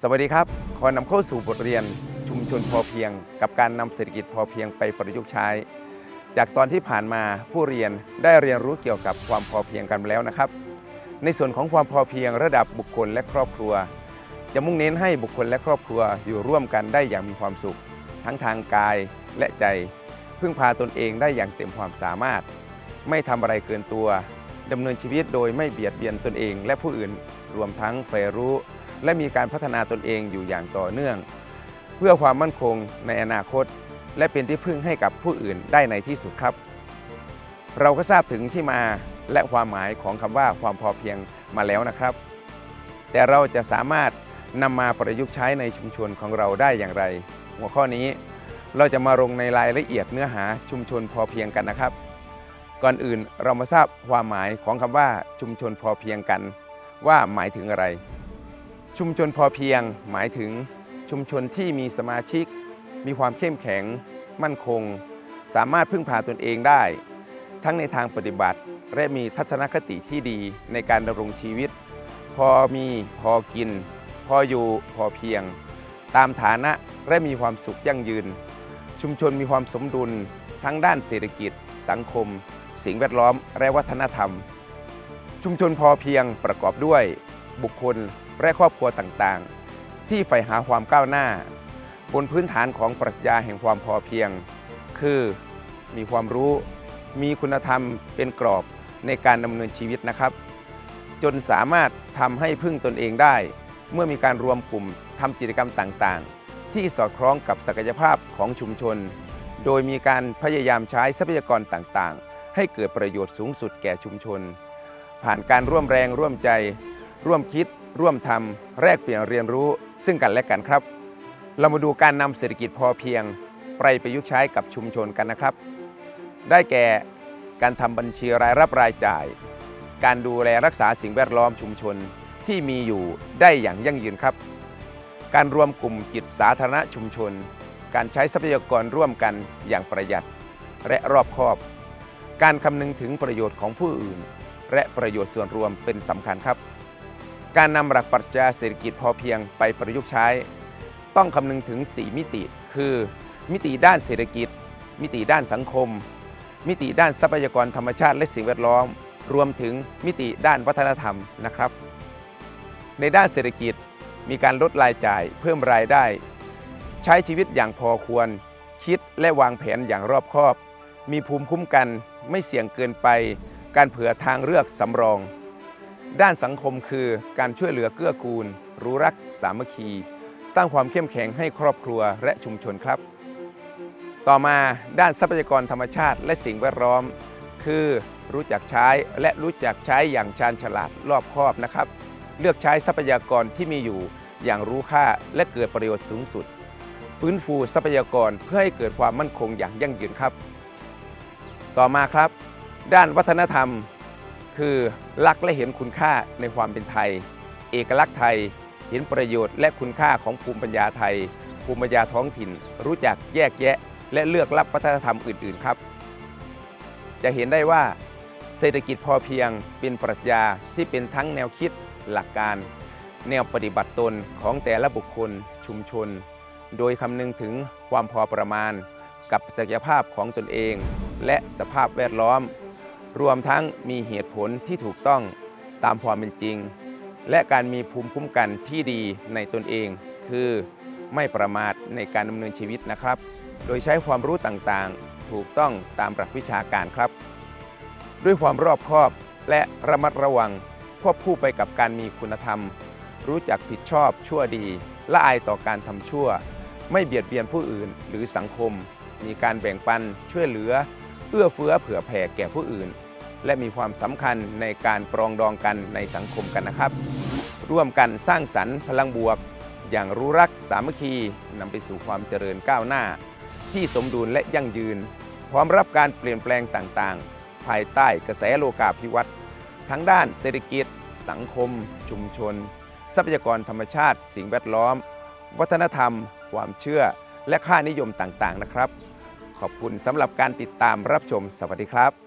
สวัสดีครับ ขอนำเข้าสู่บทเรียนชุมชนพอเพียง กับการนำเศรษฐกิจพอเพียงไปประยุกต์ใช้ จากตอนที่ผ่านมาผู้เรียนได้เรียนรู้เกี่ยวกับความพอเพียงกันแล้วนะครับ ในส่วนของความพอเพียงระดับบุคคลและครอบครัว จะมุ่งเน้นให้บุคคลและครอบครัวอยู่ร่วมกันได้อย่างมีความสุข ทั้งทางกายและใจ พึ่งพาตนเองได้อย่างเต็มความสามารถ ไม่ทำอะไรเกินตัวดำเนินชีวิตโดยไม่เบียดเบียนตนเอง และผู้อื่นรวมทั้งใฝ่รู้ และมีการพัฒนาตนเองอยู่อย่างต่อเนื่อง เพื่อความมั่นคงในอนาคต และเป็นที่พึ่งให้กับผู้อื่นได้ในที่สุดครับ เราก็ทราบถึงที่มาและความหมายของคำว่าความพอเพียงมาแล้วนะครับ แต่เราจะสามารถนำมาประยุกต์ใช้ในชุมชนของเราได้อย่างไร หัวข้อนี้เราจะมาลงในรายละเอียดเนื้อหาชุมชนพอเพียงกันนะครับ ก่อนอื่นเรามาทราบความหมายของคำว่าชุมชนพอเพียงกัน ว่าหมายถึงอะไร ชุมชนพอเพียงหมายถึงชุมชนที่มีสมาชิก มีความเข้มแข็ง มั่นคง สามารถพึ่งพาตนเองได้ ทั้งในทางปฏิบัติ และมีทัศนคติที่ดีในการดำรงชีวิต พอมีพอกิน พออยู่พอเพียง ตามฐานะและมีความสุขยั่งยืน ชุมชนมีความสมดุล ทั้งด้านเศรษฐกิจ สังคม สิ่งแวดล้อม และวัฒนธรรม ชุมชนพอเพียงประกอบด้วย บุคคล และครอบครัวต่างๆ ที่ใฝ่หาความก้าวหน้า บนพื้นฐานของปรัชญาแห่งความพอเพียง คือมีความรู้ มีคุณธรรมเป็นกรอบในการดำเนินชีวิตนะครับ จนสามารถทำให้พึ่งตนเองได้ เมื่อมีการรวมกลุ่มทำกิจกรรมต่างๆ ที่สอดคล้องกับศักยภาพของชุมชน โดยมีการพยายามใช้ทรัพยากรต่างๆ ให้เกิดประโยชน์สูงสุดแก่ชุมชน ผ่านการร่วมแรงร่วมใจ ร่วมคิด ร่วมทำแลกเปลี่ยนเรียนรู้ซึ่งกันและกันครับ เรามาดูการนำเศรษฐกิจพอเพียง ไปประยุกต์ใช้กับชุมชนกันนะครับ ได้แก่การทำบัญชีรายรับรายจ่าย การดูแลรักษาสิ่งแวดล้อมชุมชนที่มีอยู่ได้อย่างยั่งยืนครับ การรวมกลุ่มกิจสาธารณชุมชน การใช้ทรัพยากรร่วมกันอย่างประหยัด และรอบคอบ การคำนึงถึงประโยชน์ของผู้อื่น และประโยชน์ส่วนรวมเป็นสำคัญครับ การนำหลักปรัชญาเศรษฐกิจพอเพียงไปประยุกต์ใช้ ต้องคำนึงถึง 4 มิติ คือ มิติด้านเศรษฐกิจ มิติด้านสังคม มิติด้านทรัพยากรธรรมชาติและสิ่งแวดล้อม รวมถึงมิติด้านวัฒนธรรมนะครับ ในด้านเศรษฐกิจมีการลดรายจ่ายเพิ่มรายได้ ใช้ชีวิตอย่างพอควร คิดและวางแผนอย่างรอบคอบ มีภูมิคุ้มกันไม่เสี่ยงเกินไป การเผื่อทางเลือกสำรอง ด้านสังคมคือการช่วยเหลือเกื้อกูล รู้รักสามัคคี สร้างความเข้มแข็งให้ครอบครัวและชุมชนครับ ต่อมาด้านทรัพยากรธรรมชาติและสิ่งแวดล้อม คือรู้จักใช้และรู้จักใช้อย่างชาญฉลาดรอบคอบนะครับ เลือกใช้ทรัพยากรที่มีอยู่อย่างรู้ค่าและเกิดประโยชน์สูงสุด ฟื้นฟูทรัพยากรเพื่อให้เกิดความมั่นคงอย่างยั่งยืนครับ ต่อมาครับ ด้านวัฒนธรรม คือรักและเห็นคุณค่าในความเป็นไทย เอกลักษณ์ไทยเห็นประโยชน์และคุณค่าของภูมิปัญญาไทย ภูมิปัญญาท้องถิ่น รู้จักแยกแยะ และเลือกรับวัฒนธรรมอื่น ๆครับ จะเห็นได้ว่า เศรษฐกิจพอเพียงเป็นปรัชญาที่เป็นทั้งแนวคิดหลักการ แนวปฏิบัติตนของแต่ละบุคคลชุมชน โดยคำนึงถึงความพอประมาณ กับศักยภาพของตนเอง และสภาพแวดล้อม รวมทั้งมีเหตุผลที่ถูกต้องตามความเป็นจริง และการมีภูมิคุ้มกันที่ดีในตนเอง คือไม่ประมาทในการดำเนินชีวิตนะครับ โดยใช้ความรู้ต่างๆ ถูกต้องตามหลักวิชาการครับ ด้วยความรอบคอบและระมัดระวังควบคู่ไปกับการมีคุณธรรม รู้จักผิดชอบชั่วดีละอายต่อการทำชั่ว ไม่เบียดเบียนผู้อื่นหรือสังคม มีการแบ่งปันช่วยเหลือ เอื้อเฟื้อเผื่อแผ่แก่ผู้อื่น และมีความสำคัญในการปรองดองกันในสังคมกันนะครับ ร่วมกันสร้างสรรค์พลังบวก อย่างรู้รักสามัคคีนำไปสู่ความเจริญก้าวหน้า ที่สมดุลและยั่งยืน พร้อมรับการเปลี่ยนแปลงต่างๆ ภายใต้กระแสโลกาภิวัตน์ทั้งด้านเศรษฐกิจ สังคม ชุมชน ทรัพยากรธรรมชาติ สิ่งแวดล้อม วัฒนธรรม ความเชื่อ และค่านิยมต่างๆนะครับ ขอบคุณสำหรับการติดตามรับชมสวัสดีครับ